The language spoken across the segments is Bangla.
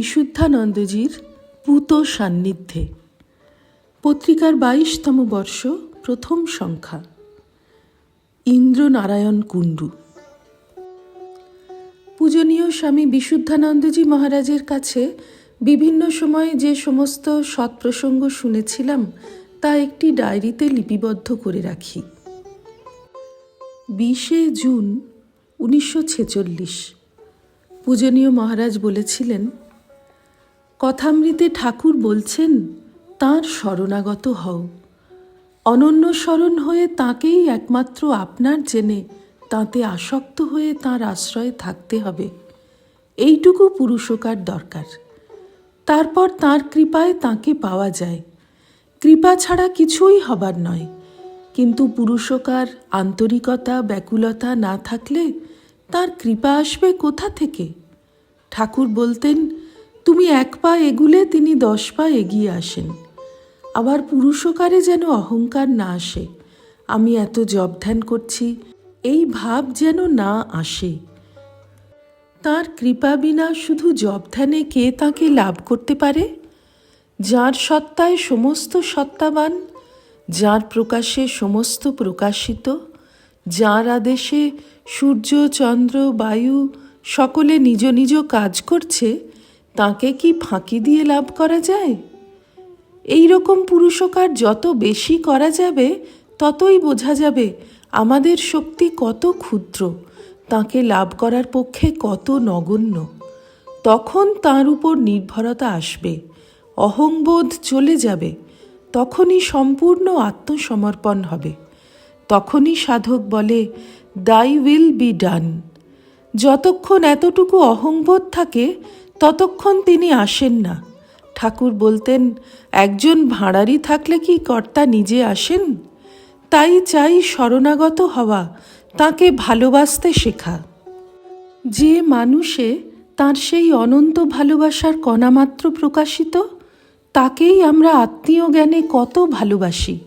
বিশুদ্ধানন্দজির পূত সান্নিধ্যে। পত্রিকার বাইশতম বর্ষ, প্রথম সংখ্যা। ইন্দ্রনারায়ণ কুণ্ডু। পূজনীয় স্বামী বিশুদ্ধানন্দজি মহারাজের কাছে বিভিন্ন সময়ে যে সমস্ত সৎপ্রসঙ্গ শুনেছিলাম, তা একটি ডায়েরিতে লিপিবদ্ধ করে রাখি। বিশে জুন, উনিশশো ছেচল্লিশ। পূজনীয় মহারাজ বলেছিলেন কথামৃতে ঠাকুর বলছেন, তাঁর শরণাগত হও। অনন্য স্মরণ হয়ে তাঁকেই একমাত্র আপনার জেনে তাঁতে আসক্ত হয়ে তাঁর আশ্রয়ে থাকতে হবে। এইটুকু পুরুষকার দরকার। তারপর তাঁর কৃপায় তাঁকে পাওয়া যায়। কৃপা ছাড়া কিছুই হবার নয়। কিন্তু পুরুষকার আন্তরিকতা, ব্যাকুলতা না থাকলে তার কৃপা আসবে কোথা থেকে? ঠাকুর বলতেন তুমি এক পা এগুলে তিনি দশ পা এগিয়ে আসেন। আবার পুরুষকারে যেন অহংকার না আসে। আমি এত জব ধ্যান করছি, এই ভাব যেন না আসে। তার কৃপা বিনা শুধু জব ধ্যানে কে তাকে লাভ করতে পারে? যার সত্তায় সমস্ত সত্তাবান, যার প্রকাশে সমস্ত প্রকাশিত, যার আদেশে সূর্য, চন্দ্র, বায়ু সকলে নিজ নিজ কাজ করছে তাকে কি ফাঁকি দিয়ে লাভ করা যায়? এই রকম পুরুষকার যত বেশি করা যাবে, ততই বোঝা যাবে আমাদের শক্তি কত ক্ষুদ্র, তাকে লাভ করার পক্ষে কত নগণ্য। তখন তার উপর নির্ভরতা আসবে, অহংবোধ চলে যাবে, তখনই সম্পূর্ণ আত্মসমর্পণ হবে। তখনই সাধক বলে দাই উইল বি ডান যতক্ষণ এতটুকু অহংবোধ থাকে ততক্ষণ তিনি আসেন না। ঠাকুর বলতেন, একজন ভাঁড়ারি থাকলে কি কর্তা নিজে আসেন? তাই চাই শরণাগত হওয়া, তাকে ভালোবাসতে শেখা। যে মানুষে তার সেই অনন্ত ভালোবাসার কণামাত্র প্রকাশিত, তাকেই আমরা আত্মীয় জ্ঞানে কত ভালোবাসি।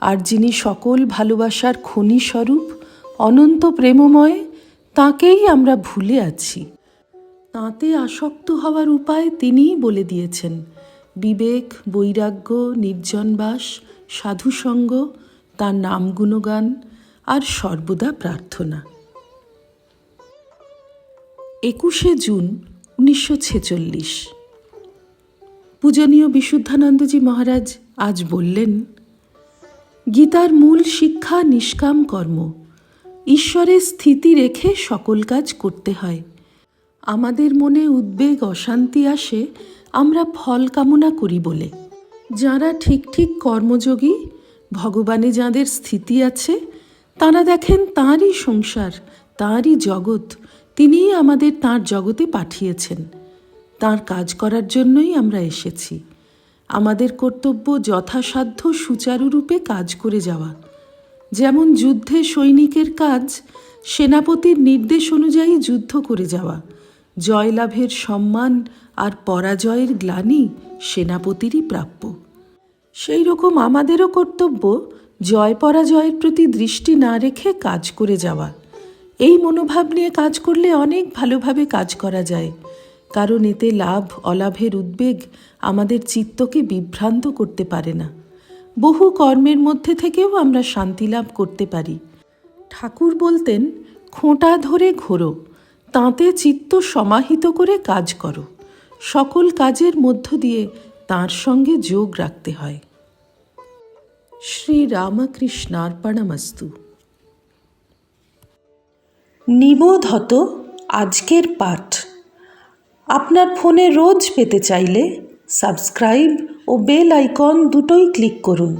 আর যিনি সকল ভালোবাসার খনিস্বরূপ, অনন্ত প্রেমময়, তাকেই আমরা ভুলে আছি। তাঁতে আসক্ত হওয়ার উপায় তিনিই বলে দিয়েছেন। বিবেক, বৈরাগ্য, নির্জনবাস, সাধুসঙ্গ, তার নাম গুণগান আর সর্বদা প্রার্থনা। একুশে জুন উনিশশো ছেচল্লিশ। পূজনীয় বিশুদ্ধানন্দজি মহারাজ আজ বললেন, গীতার মূল শিক্ষা নিষ্কাম কর্ম। ঈশ্বরের স্থিতি রেখে সকল কাজ করতে হয়। আমাদের মনে উদ্বেগ, অশান্তি আসে, আমরা ফল কামনা করি বলে। যারা ঠিক ঠিক কর্মযোগী, ভগবানে যাঁদের স্থিতি আছে, তারা দেখেন তাঁরই সংসার, তাঁরই জগৎ, তিনিই আমাদের তাঁর জগতে পাঠিয়েছেন। তাঁর কাজ করার জন্যই আমরা এসেছি। আমাদের কর্তব্য যথাসাধ্য সুচারুরূপে কাজ করে যাওয়া। যেমন যুদ্ধে সৈনিকের কাজ, সেনাপতির নির্দেশ অনুযায়ী যুদ্ধ করে যাওয়া। জয়লাভের সম্মান আর পরাজয়ের গ্লানি সেনাপতিরই প্রাপ্য। সেই রকম আমাদেরও কর্তব্য জয় পরাজয়ের প্রতি দৃষ্টি না রেখে কাজ করে যাওয়া। এই মনোভাব নিয়ে কাজ করলে অনেক ভালোভাবে কাজ করা যায়। কারণ এতে লাভ, অলাভের উদ্বেগ আমাদের চিত্তকে বিভ্রান্ত করতে পারে না। বহু কর্মের মধ্যে থেকেও আমরা শান্তি লাভ করতে পারি। ঠাকুর বলতেন, খোঁটা ধরে ঘোরো। তাঁতে চিত্ত সমাহিত করে কাজ করো। সকল কাজের মধ্য দিয়ে তাঁর সঙ্গে যোগ রাখতে হয়। শ্রী রামকৃষ্ণার্পণমস্তু নিবোধত আজকের পাঠ। আপনার ফোনে রোজ পেতে চাইলে সাবস্ক্রাইব ও বেল আইকন দুটোই ক্লিক করুন।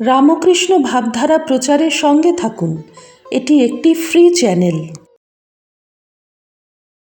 রামকৃষ্ণ ভাবধারা প্রচারের সঙ্গে থাকুন। এটি একটি ফ্রি চ্যানেল।